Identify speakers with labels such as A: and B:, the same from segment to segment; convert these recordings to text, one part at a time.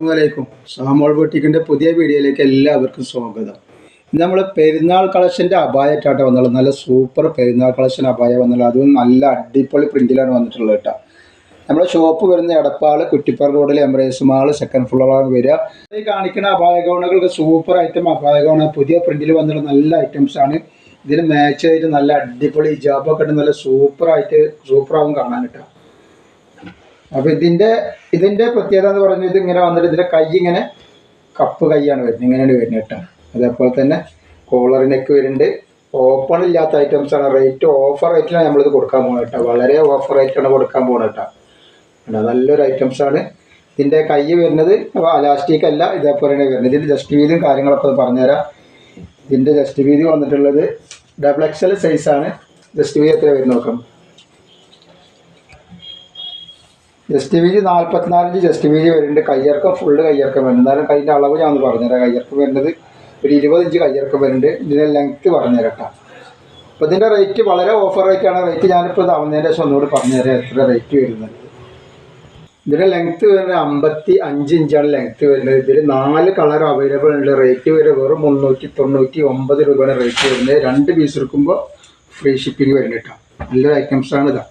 A: അസ്സലാമലൈക്കും സാമോൾ ബൊട്ടിക്കിന്റെ പുതിയ വീഡിയോയിലേക്ക് എല്ലാവർക്കും സ്വാഗതം. നമ്മൾ പെരുന്നാൾ കളക്ഷന്റെ അപായറ്റാട്ട വന്നുള്ളത് നല്ല സൂപ്പർ പെരുന്നാൾ കളക്ഷൻ അപായ വന്നുള്ളത് അതും നല്ല അടിപൊളി പ്രിന്റിലാണ് വന്നിട്ടുള്ളത് കേട്ടോ. നമ്മുടെ ഷോപ്പ് വരുന്ന എടപ്പാൾ കുറ്റിപ്പാറ റോഡിൽ എംബ്രേസ് മാൾ സെക്കൻഡ് ഫ്ലോറാണ് വരിക. ഈ കാണിക്കുന്ന അപായ ഗൗണുകൾക്ക് സൂപ്പർ ഐറ്റം അപായ ഗൗണ പുതിയ പ്രിന്റിൽ വന്നിട്ടുള്ള നല്ല ഐറ്റംസ് ആണ്. ഇതിന് മാച്ച് ആയിട്ട് നല്ല അടിപൊളി ഹിജാബൊക്കെ ഇട്ട് നല്ല സൂപ്പറായിട്ട് സൂപ്പറാവും കാണാൻ കേട്ടോ. അപ്പൊ ഇതിന്റെ ഇതിന്റെ പ്രത്യേകത എന്ന് പറഞ്ഞാൽ ഇങ്ങനെ വന്നിട്ട് ഇതിന്റെ കൈ ഇങ്ങനെ കപ്പ് കൈയാണ് വരുന്നത്. ഇങ്ങനെയാണ് വരുന്നത് കേട്ടോ. അതേപോലെ തന്നെ കോളർ നെക്ക് വരുന്നുണ്ട്. ഓപ്പൺ ഇല്ലാത്ത ഐറ്റംസ് ആണ്. റേറ്റ് ഓഫർ റേറ്റിലാണ് നമ്മളിത് കൊടുക്കാൻ പോകുന്നത് കേട്ടോ. വളരെ ഓഫർ റേറ്റാണ് കൊടുക്കാൻ പോകുന്നത് കേട്ടോ? നല്ലൊരു ഐറ്റംസ് ആണ്. ഇതിന്റെ കൈ വരുന്നത് അലാസ്റ്റിക് അല്ല ഇതേപോലെയാണ് വരുന്നത്. ഇതിന്റെ ജസ്റ്റ് വീതിയും കാര്യങ്ങളൊക്കെ പറഞ്ഞുതരാം. ഇതിന്റെ ജസ്റ്റ് വീതി വന്നിട്ടുള്ളത് ഡബിൾ എക്സൽ ആണ്. ജസ്റ്റ് വീതി എത്ര വരുന്നത് നോക്കാം. ജസ്റ്റ് വീതി നാൽപ്പത്തിനാലിഞ്ച് ജസ്റ്റ് വീതി വരുന്നുണ്ട്. കയ്യിറക്കം ഫുള്ള് കയ്യിറക്കം വരുന്നുണ്ട്. എന്നാലും കയ്യിന്റെ അളവ് ഞാൻ ഒന്ന് പറഞ്ഞുതരാം. കയ്യിറക്കം വരുന്നത് ഒരു ഇരുപത് ഇഞ്ച് കയ്യിറക്കം വരുന്നുണ്ട്. ഇതിന്റെ ലെങ്ത്ത് പറഞ്ഞുതരാം കേട്ടോ അപ്പോൾ ഇതിന്റെ റേറ്റ് വളരെ ഓഫർ റേറ്റാണ് റേറ്റ് ഞാനിപ്പോൾ തവണേന്റെ ശേഷം ഒന്നുകൂടി പറഞ്ഞുതരാം എത്ര റേറ്റ് വരുന്നത്. ഇതിന്റെ ലെങ്ത്ത് വരുന്നത് അമ്പത്തി അഞ്ച് ഇഞ്ചാണ് ലെങ്ത്ത് വരുന്നത്. ഇതിൽ നാല് കളർ അവൈലബിൾ ഉണ്ട്. റേറ്റ് വരെ വെറും മുന്നൂറ്റി തൊണ്ണൂറ്റി ഒമ്പത് രൂപയാണ് റേറ്റ് വരുന്നത്. രണ്ട് പീസ് എടുക്കുമ്പോൾ ഫ്രീ ഷിപ്പിംഗ് വരുന്നുണ്ട് കേട്ടോ. നല്ലൊരു ഐറ്റംസാണ് ഇതാ.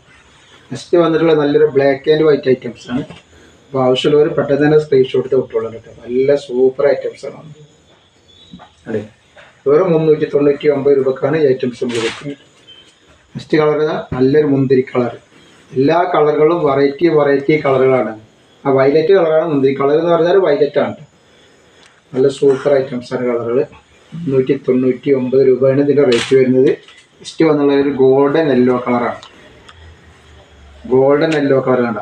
A: നെക്സ്റ്റ് വന്നിട്ടുള്ള നല്ലൊരു ബ്ലാക്ക് ആൻഡ് വൈറ്റ് ഐറ്റംസ് ആണ്. അപ്പോൾ ആവശ്യമുള്ളവർ പെട്ടെന്ന് തന്നെ സ്ക്രീൻഷോട്ട് വിട്ടോളാം കേട്ടോ. നല്ല സൂപ്പർ ഐറ്റംസ് ആണ്. അതെ. വെറും മുന്നൂറ്റി തൊണ്ണൂറ്റി ഒമ്പത് രൂപക്കാണ് ഈ ഐറ്റംസ് കൊടുക്കുന്നത് നെക്സ്റ്റ് കളർ നല്ലൊരു മുന്തിരി കളർ എല്ലാ കളറുകളും വെറൈറ്റി വെറൈറ്റി കളറുകളാണ് ആ വൈലറ്റ് കളറാണ് മുന്തിരി കളർ എന്ന് പറഞ്ഞാൽ വൈലറ്റ് ആണ് നല്ല സൂപ്പർ ഐറ്റംസ് ആണ് കളറുകൾ മുന്നൂറ്റി തൊണ്ണൂറ്റി ഒമ്പത് രൂപയാണ് ഇതിന്റെ റേറ്റ് വരുന്നത്. നെക്സ്റ്റ് വന്നുള്ള ഒരു ഗോൾഡൻ യെല്ലോ കളറാണ് ഗോൾഡൻ യെല്ലോ കളർ കണ്ട?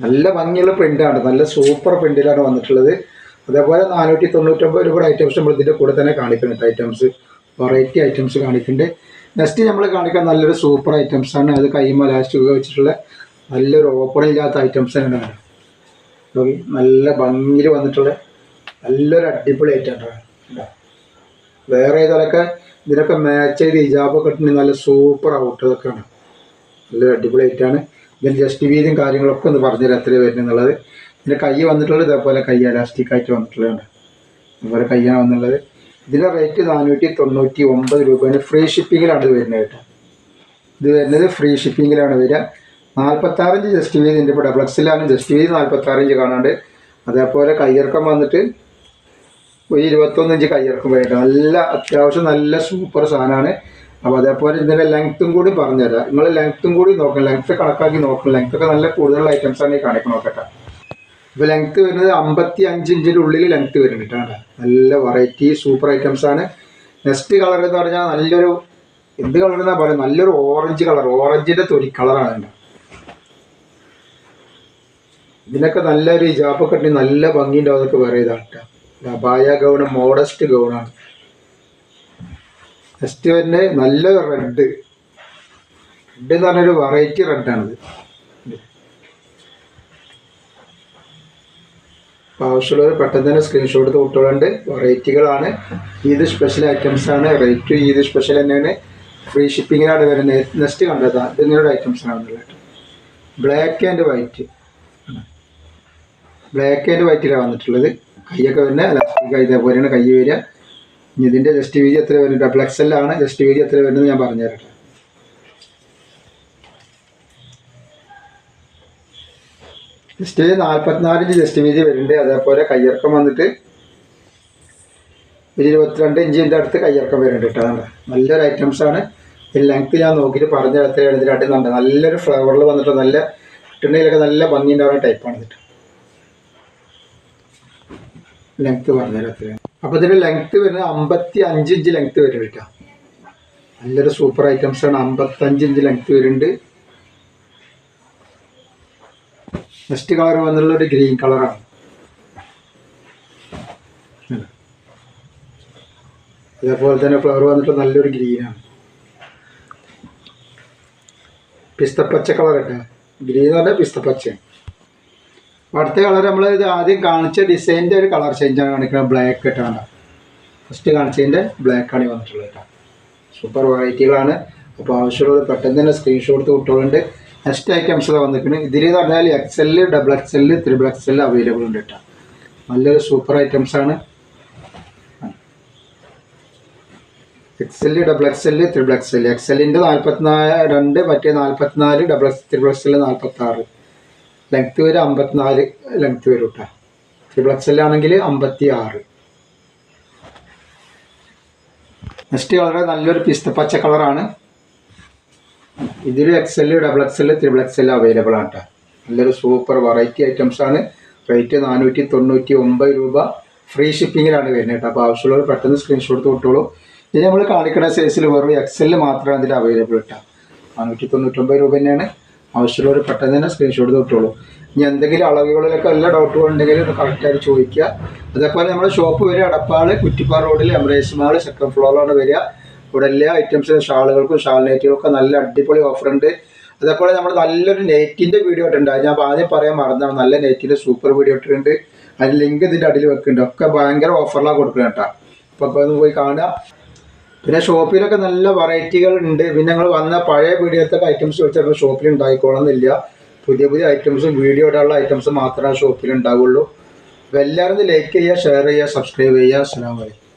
A: നല്ല ഭംഗിയുള്ള പ്രിന്റാണ് നല്ല സൂപ്പർ പ്രിന്റിലാണ് വന്നിട്ടുള്ളത്. അതേപോലെ നാനൂറ്റി തൊണ്ണൂറ്റൊമ്പത് രൂപയുടെ ഐറ്റംസ് നമ്മൾ ഇതിന്റെ കൂടെ തന്നെ കാണിക്കുന്നുണ്ട്. ഐറ്റംസ് വെറൈറ്റി ഐറ്റംസ് കാണിക്കുന്നുണ്ട്. നെക്സ്റ്റ് നമ്മൾ കാണിക്കാൻ നല്ലൊരു സൂപ്പർ ഐറ്റംസ് ആണ്. അത് കൈമ ലാസ്റ്റ് വെച്ചിട്ടുള്ള നല്ലൊരു ഓപ്പൺ ഇല്ലാത്ത ഐറ്റംസ് ആണ് കാണാം നല്ല ഭംഗിയിൽ വന്നിട്ടുള്ള നല്ലൊരു അടിപൊളി ഐറ്റം വേറെ ഏതൊക്കെ? ഇതിനൊക്കെ മാച്ച് ചെയ്ത് ഹിജാബൊക്കെ നല്ല സൂപ്പർ ഔട്ട് ഇതൊക്കെയാണ് നല്ലൊരു അടിപൊളി ആയിട്ടാണ് ഇതിന് ജസ്റ്റ് വീതിയും കാര്യങ്ങളൊക്കെ ഒന്ന് പറഞ്ഞുതരാം എത്ര വരുന്നുള്ളത് ഇതിന്റെ കൈ വന്നിട്ടുള്ളത് ഇതേപോലെ കൈ അലാസ്റ്റിക് ആയിട്ട് വന്നിട്ടുള്ളതാണ്. അതുപോലെ കൈയാണ് വന്നുള്ളത് ഇതിന്റെ റേറ്റ് നാനൂറ്റി തൊണ്ണൂറ്റി ഒമ്പത് രൂപയാണ്. ഫ്രീ ഷിപ്പിങ്ങിലാണ് ഇത് വരുന്നത് കേട്ടോ. ഇത് വരുന്നത് ഫ്രീ ഷിപ്പിങ്ങിലാണ് വരിക. നാൽപ്പത്താറിഞ്ച് ജസ്റ്റ് വീതി ഇതിന്റെ ഇപ്പോൾ ഡബ്ലക്സിലാണ് ജസ്റ്റ് വീതി നാൽപ്പത്താറിഞ്ച് കാണാണ്ട്. അതേപോലെ കയ്യിറക്കം വന്നിട്ട് ഒരു ഇരുപത്തൊന്നിഞ്ച് കയ്യിറക്കം വരട്ടെ നല്ല അത്യാവശ്യം നല്ല സൂപ്പർ സാധനമാണ്. അപ്പോൾ അതേപോലെ ഇതിന്റെ ലെങ്ത്തും കൂടി പറഞ്ഞുതരാം. നിങ്ങൾ ലെങ്ത്തും കൂടി നോക്കണം. ലെങ്ത്ത് കണക്കാക്കി നോക്കണം. ലെങ്ത്ത് ഒക്കെ നല്ല കൂടുതലുള്ള ഐറ്റംസ് ആണ് ഈ കാണിക്കണം നോക്കട്ടെ ഇപ്പോൾ ലെങ്ത് വരുന്നത് അമ്പത്തി അഞ്ച് ഇഞ്ചിന്റെ ഉള്ളിൽ ലെങ്ത് വരുന്നുണ്ട് കേട്ടോ. നല്ല വെറൈറ്റി സൂപ്പർ ഐറ്റംസ് ആണ്. നെക്സ്റ്റ് കളർ എന്ന് പറഞ്ഞാൽ നല്ലൊരു എന്ത് കളർ എന്നാ പറയുക? നല്ലൊരു ഓറഞ്ച് കളർ ഓറഞ്ചിന്റെ തൊലി കളറാണ് കേട്ടോ. ഇതിനൊക്കെ നല്ലൊരു ഹിജാബൊക്കെ കട്ടി നല്ല ഭംഗിയുണ്ടാവും. അതൊക്കെ വേറെ ഇതാണ് കേട്ടോ. അബായ ഗൗണ് മോഡസ്റ്റ് ഗൗണാണ് നെക്സ്റ്റ് നല്ല റെഡ് റെഡ് എന്ന് പറഞ്ഞൊരു വെറൈറ്റി റെഡാണിത് ആവശ്യമുള്ളവർ പെട്ടെന്ന് തന്നെ സ്ക്രീൻഷോട്ട് എടുത്ത് വിട്ടുകൊണ്ട് വെറൈറ്റികളാണ് ഈദ് സ്പെഷ്യൽ ഐറ്റംസ് ആണ്. റേറ്റ് ഈദ് സ്പെഷ്യൽ തന്നെയാണ്. ഫ്രീ ഷിപ്പിങ്ങിനാണ് വരുന്നത്. നെക്സ്റ്റ് കണ്ടതാ. ഇതിങ്ങളുടെ ഐറ്റംസ് ആണ് black and white black and വൈറ്റിലാണ് വന്നിട്ടുള്ളത്. കൈയൊക്കെ ഇലാസ്റ്റിക് ഇതേപോലെയാണ് കൈ വരിക. ഇതിന്റെ ജസ്റ്റ് വീതി എത്ര വരും ഡബിൾ എക്സ് ആണ് ജസ്റ്റ് വീതി എത്ര വരുന്നത് ഞാൻ പറഞ്ഞുതരട്ടെ ജസ്റ്റ് വീതി നാൽപ്പത്തിനാലിഞ്ച് ജസ്റ്റ് വീതി വരുന്നുണ്ട്. അതേപോലെ കയ്യിറക്കം വന്നിട്ട് ഒരു ഇരുപത്തിരണ്ട് ഇഞ്ചിന്റെ അടുത്ത് കയ്യിറക്കം വരുന്നുണ്ട് കേട്ടോ. നല്ലൊരു ഐറ്റംസ് ആണ്. ഈ ലെങ്ത്ത് ഞാൻ നോക്കിയിട്ട് പറഞ്ഞ ഇതിന്റെ അടുത്തുണ്ട് നല്ലൊരു ഫ്ലേവറിൽ വന്നിട്ട് നല്ല ഇട്ടുണ്ടെങ്കിലൊക്കെ നല്ല ഭംഗി ഉണ്ടാവുന്ന ടൈപ്പാണ് ഇതിട്ട് ലെങ്ത്ത് പറഞ്ഞ എത്രയാണ്. അപ്പോൾ ഇതിന്റെ ലെങ്ത് വരുന്നത് അമ്പത്തി അഞ്ച് ഇഞ്ച് ലെങ്ത് വരും കേട്ടോ. നല്ലൊരു സൂപ്പർ ഐറ്റംസ് ആണ്. അമ്പത്തഞ്ച് ഇഞ്ച് ലെങ്ത് വരുന്നുണ്ട്. നെക്സ്റ്റ് കളർ വന്നുള്ള ഒരു ഗ്രീൻ കളറാണ് അതേപോലെ തന്നെ ഫ്ലവർ വന്നിട്ട് നല്ലൊരു ഗ്രീനാണ് പിസ്തപ്പച്ച കളർ കേട്ടോ ഗ്രീൻ എന്ന് പറഞ്ഞാൽ പിസ്തപ്പച്ചയാണ്. അടുത്ത കളർ നമ്മൾ ഇത് ആദ്യം കാണിച്ച ഡിസൈനിന്റെ ഒരു കളർ ചേഞ്ചാണ് കാണിക്കുന്നത്. ബ്ലാക്ക് ഇട്ടാണ്. ഫസ്റ്റ് കാണിച്ചതിന്റെ ബ്ലാക്കാണ് വന്നിട്ടുള്ളത് കേട്ടോ. സൂപ്പർ വെറൈറ്റികളാണ് അപ്പോൾ ആവശ്യമുള്ളവർ പെട്ടെന്ന് തന്നെ സ്ക്രീൻഷോട്ട് കുട്ടികളുണ്ട് നെക്സ്റ്റ് ഐറ്റംസ് വന്നിരിക്കുന്നത് ഇതിൽ എന്ന് പറഞ്ഞാൽ XL double X L triple X L available ഉണ്ട് കേട്ടോ. നല്ലൊരു സൂപ്പർ ഐറ്റംസ് ആണ്. X L double X L triple X L X എല്ലിന്റെ നാൽപ്പത്തിനാല് രണ്ട് മറ്റേ നാൽപ്പത്തിനാല് double X triple X L നാൽപ്പത്തി ആറ് ലെങ്ത് വരെ അമ്പത്തിനാല് ലെങ്ത് വരും കേട്ടോ ത്രിബിൾ എക്സ് എൽ ആണെങ്കിൽ അമ്പത്തി ആറ് നെക്സ്റ്റ് കളർ നല്ലൊരു പിസ്ത പച്ച കളറാണ് ഇതിൽ X L double X L triple X L available ആണ് കേട്ടോ നല്ലൊരു സൂപ്പർ വെറൈറ്റി ഐറ്റംസ് ആണ്. റേറ്റ് നാനൂറ്റി തൊണ്ണൂറ്റി ഒമ്പത് രൂപ ഫ്രീ ഷിപ്പിങ്ങിലാണ് വരുന്നത് കേട്ടോ അപ്പോൾ ആവശ്യമുള്ളവർ പെട്ടെന്ന് സ്ക്രീൻഷോട്ട് വിട്ടോളൂ ഇത് നമ്മൾ കാണിക്കുന്ന സൈസിൽ വെറും എക്സ് എൽ മാത്രമാണ് ഇതിൽ അവൈലബിൾ കേട്ടോ നാനൂറ്റി തൊണ്ണൂറ്റൊമ്പത് രൂപ തന്നെയാണ്. ആവശ്യമുള്ളവർ പെട്ടെന്ന് തന്നെ സ്ക്രീൻഷോട്ട് തൊട്ടോളൂ ഇനി എന്തെങ്കിലും അളവുകളിലൊക്കെ എല്ലാ ഡൗട്ടുകൾ ഉണ്ടെങ്കിൽ കറക്റ്റായിട്ട് ചോദിക്കുക. അതേപോലെ നമ്മുടെ ഷോപ്പ് വരെ അടപ്പാൾ കുറ്റിപ്പാറ റോഡിൽ എംബ്രേസ് മാൾ സെക്കൻഡ് ഫ്ലോറിലാണ് വരിക. ഇവിടെ എല്ലാ ഐറ്റംസിനും ഷാളുകൾക്കും ഷാൾ നെറ്റുകൾക്കും നല്ല അടിപൊളി ഓഫർ ഉണ്ട്. അതേപോലെ നമ്മൾ നല്ലൊരു നെറ്റിന്റെ വീഡിയോ ഇട്ടുണ്ട് ഞാൻ ആദ്യം പറയാൻ മറന്നാണ് നല്ല നെറ്റിന്റെ സൂപ്പർ വീഡിയോ ഇട്ടിട്ടുണ്ട്. അതിന് ലിങ്ക് ഇതിന്റെ അടിയിൽ വെക്കുന്നുണ്ട്. ഒക്കെ ഭയങ്കര ഓഫറിലാണ് കൊടുക്കുന്നത് കേട്ടോ അപ്പോൾ ഒന്ന് പോയി കാണുക. പിന്നെ ഷോപ്പിലൊക്കെ നല്ല വെറൈറ്റികൾ ഉണ്ട് പിന്നെ ഞങ്ങൾ വന്ന പഴയ വീഡിയോത്തെ ഐറ്റംസ് വെച്ചപ്പോൾ ഷോപ്പിൽ ഉണ്ടായിക്കോളന്നില്ല പുതിയ പുതിയ ഐറ്റംസും വീഡിയോ ഇടാനുള്ള ഐറ്റംസ് മാത്രമേ ഷോപ്പിൽ ഉണ്ടാവുള്ളൂ. അപ്പോൾ എല്ലാവരും ലൈക്ക് ചെയ്യുക ഷെയർ ചെയ്യുക സബ്സ്ക്രൈബ് ചെയ്യുക. അസ്സാം വലൈക്കും